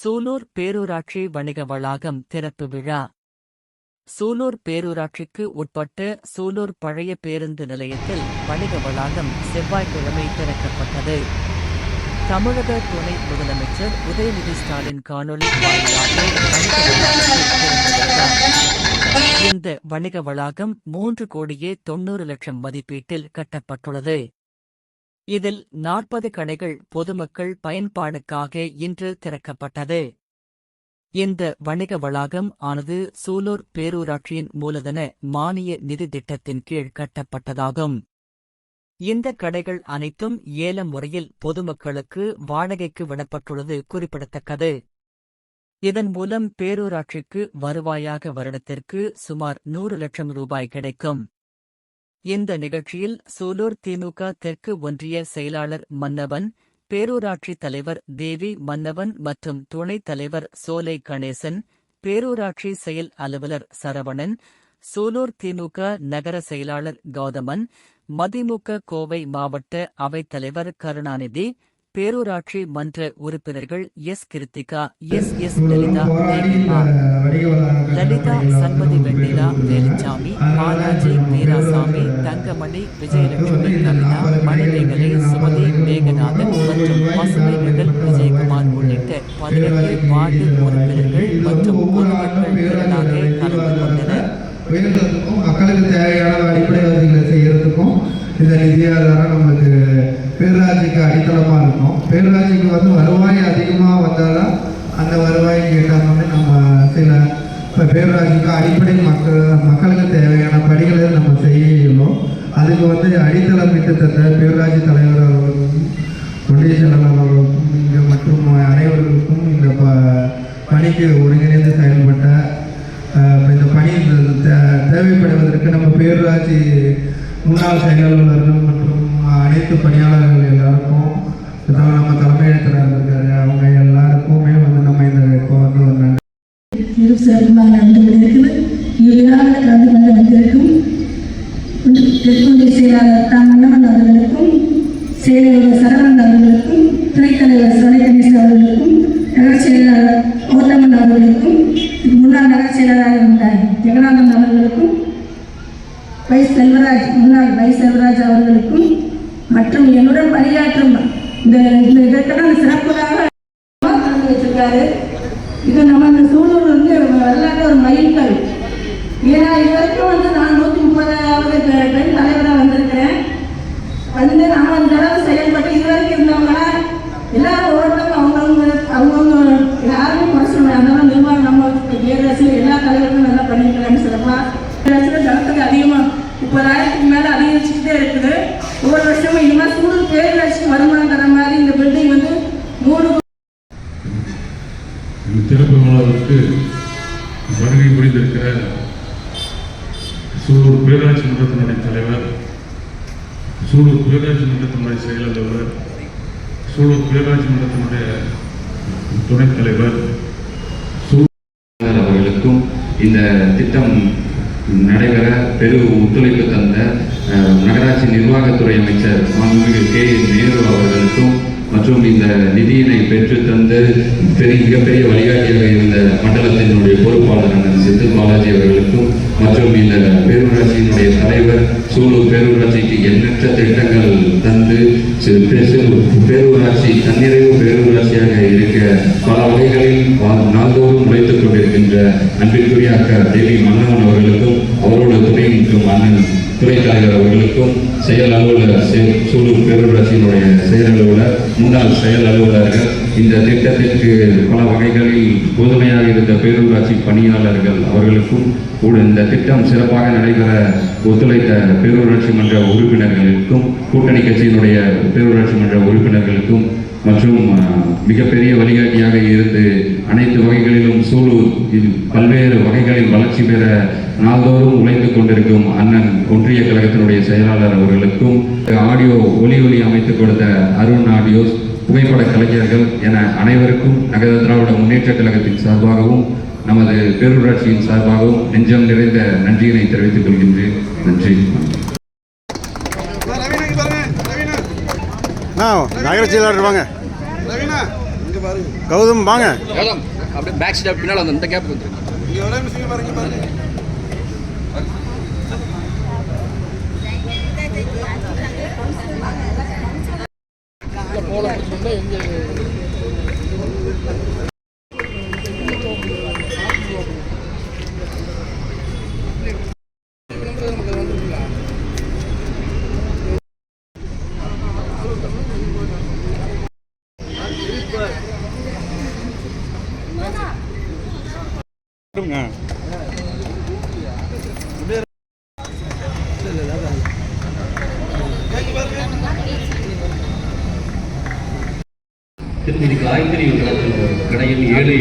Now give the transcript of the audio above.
சூலூர் பேரூராட்சி வணிக வளாகம் திறப்பு விழா. சூலூர் பேரூராட்சிக்கு உட்பட்ட சூலூர் பழைய பேருந்து நிலையத்தில் வணிக வளாகம் செவ்வாய்க்கிழமை திறக்கப்பட்டது. தமிழக துணை முதலமைச்சர் உதயநிதி ஸ்டாலின் காணொலி இந்த வணிக வளாகம் மூன்று கோடியே தொண்ணூறு லட்சம் மதிப்பீட்டில் கட்டப்பட்டுள்ளது. இதில் நாற்பது கடைகள் பொதுமக்கள் பயன்பாடுக்காக இன்று திறக்கப்பட்டது. இந்த வணிக வளாகம் ஆனது சூலூர் பேரூராட்சியின் மூலதன மானிய நிதி திட்டத்தின் கீழ் கட்டப்பட்டதாகும். இந்த கடைகள் அனைத்தும் ஏலம் முறையில் பொதுமக்களுக்கு வாடகைக்கு விடப்பட்டுள்ளது குறிப்பிடத்தக்கது. இதன் மூலம் பேரூராட்சிக்கு வருவாயாக வருடத்திற்கு சுமார் நூறு லட்சம் ரூபாய் கிடைக்கும். இந்த நிகழ்ச்சியில் சூலூர் திமுக தெற்கு ஒன்றிய செயலாளர் மன்னவன் பேரூராட்சி தலைவர் தேவி மன்னவன் மற்றும் துணைத் தலைவர் சோலை கணேசன் பேரூராட்சி செயல் அலுவலர் சரவணன் சூலூர் திமுக நகர செயலாளர் கௌதமன் மதிமுக கோவை மாவட்ட அவைத் தலைவர் கருணாநிதி பேரூராட்சி மன்ற உறுப்பினர்கள் S. Kiruthika S. S. Lalitha Devima Lalitha Sanpathi Vennila Velusamy Balaji Veerasamy Thangamani Vijayalakshmi Kavitha Manimegalai Sumathi Meganathan மற்றும் பசுமை மகள் விஜயகுமார் உள்ளிட்ட பதினெட்டு வார்டு உறுப்பினர்கள் மற்றும் பொதுமக்கள் திரளாக கலந்து கொண்டனர். உயர்ந்ததுக்கும் மக்களுக்கு தேவையான அடிப்படை வசதிகளை செய்யறதுக்கும் இந்த நிதியாதாரம் நமக்கு நம்மளுக்கு பேரூராட்சிக்கு அடித்தளமாக இருக்கும். பேரூராட்சிக்கு வந்து வருவாய் அதிகமாக வந்தாலும் அந்த வருவாய்க்கு ஏற்றாமல் நம்ம சில இப்போ பேரூராட்சிக்கு அடிப்படை மக்கள் மக்களுக்கு தேவையான பணிகளை நம்ம செய்யணும். அதுக்கு வந்து அடித்தளம் விட்டு தந்த பேரூராட்சி தலைவர் அவர்களுக்கும் ஒன்றிய செயலாளர் அவர்களுக்கும் இங்கே மற்றும் அனைவர்களுக்கும் இந்த ப- பணிக்கு ஒருங்கிணைந்து செயல்பட்ட இந்த பணி தே- தேவைப்படுவதற்கு நம்ம பேரூராட்சி முன்னாள் செயலாளர்கள் மற்றும் அனைத்து பணியாளர்கள் எல்லாருக்கும் நம்ம தலைமை செயலாளர் சரவணன் அவர்களுக்கும் துணைத் தலைவர் கணேஷ் கணேசன் அவர்களுக்கும் நகர செயலாளர் கௌதமன் அவர்களுக்கும் முன்னாள் நகர செயலாளராக இருந்த ஜெகநாதன் அவர்களுக்கும் வை செல்வராஜ் முன்னாள் வை செல்வராஜ் அவர்களுக்கும் மற்றும் என்னுடன் பணியாற்றும் இந்த இந்த இதற்கெல்லாம் சிறப்புக்காக திறந்து வச்சிருக்காரு. இது நம்ம இந்த சூழல் வந்து வரலாற்று ஒரு மைல்கல். ஏன்னா இது வரைக்கும் வந்து நான் நூற்றி முப்பதாவது பெண் தலைவராக வந்திருக்கிறேன். வந்து நான் வந்து அதிகரிச்சுக்கிட்டே இருக்குது. ஒவ்வொரு வருஷமும் இனிமேல் சூழல் பேரரசுக்கு வருமானம் தர மாதிரி இந்த பில்டிங் வந்து மூணு விழாவிற்கு வருகை புரிந்திருக்கிற சூலூர் பேராட்சி மன்றத்தினுடைய தலைவர் சூலூர் பேராட்சி மன்றத்தினுடைய செயலாளர் சூலூர் பேராட்சி மன்றத்தினுடைய துணைத் தலைவர் தலைவர் அவர்களுக்கும் இந்த திட்டம் நடைபெற பெரு ஒத்துழைப்பு தந்த நகராட்சி நிர்வாகத்துறை அமைச்சர் மாண்புமிகு கே. நேரு அவர்களுக்கும் மற்றும் இந்த நிதியினை பெற்று தந்து பெரிய மிகப்பெரிய வழிகாட்டியாக இருந்த மண்டலத்தினுடைய பொறுப்பாளரான அண்ணன் செந்தில் பாலாஜி அவர்களுக்கும் மற்றும் இந்த பேரூராட்சியினுடைய தலைவர் சூலூர் பேரூராட்சிக்கு எண்ணற்ற திட்டங்கள் தந்து பேரூராட்சி தன்னிறைவு பேரூராட்சியாக இருக்க பல வகைகளில் நாள்தோறும் உழைத்துக் கொண்டிருக்கின்ற அன்பிற்குரிய அக்கா தேவி மன்னவன் அவர்களுக்கும் அவரோட துணைக்கும் அண்ணன் துறை தலைவர் அவர்களுக்கும் செயல் அலுவலர் சூலூர் பேரூராட்சியினுடைய செயல் அலுவலர் முன்னாள் செயல் அலுவலர்கள் இந்த திட்டத்திற்கு பல வகைகளில் புதுமையாக இருந்த பேரூராட்சி பணியாளர்கள் அவர்களுக்கும் கூட இந்த திட்டம் சிறப்பாக நடைபெற ஒத்துழைத்த பேரூராட்சி மன்ற உறுப்பினர்களுக்கும் கூட்டணி கட்சியினுடைய பேரூராட்சி மன்ற உறுப்பினர்களுக்கும் மற்றும் மிகப்பெரிய வழிகாட்டியாக இருந்து அனைத்து வகைகளிலும் சூலூர் இது பல்வேறு வகைகளில் வளர்ச்சி பெற நாள்தோறும் உழைத்துக் கொண்டிருக்கும் அண்ணன் ஒன்றிய கழகத்தினுடைய செயலாளர் அவர்களுக்கும் ஆடியோ ஒலி ஒலி அமைத்துக் கொடுத்த அருண் ஆடியோஸ் புகைப்பட கலைஞர்கள் என அனைவருக்கும் நகர திராவிட முன்னேற்ற கழகத்தின் சார்பாகவும் நமது பேரூராட்சியின் சார்பாகவும் நெஞ்சம் நிறைந்த நன்றியினை தெரிவித்துக் கொள்கின்றேன். நன்றி. நான் நகர செயலாளர் வாங்க. கௌதம் வாங்க. கௌதம் அப்படியே பேக் ஸ்டெப் பின்னால் இந்த கேப் வந்துருக்கு போகலாம்னு சொன்னால் எங்கள்? திருமதி காயத்ரி கடையில் ஏழு.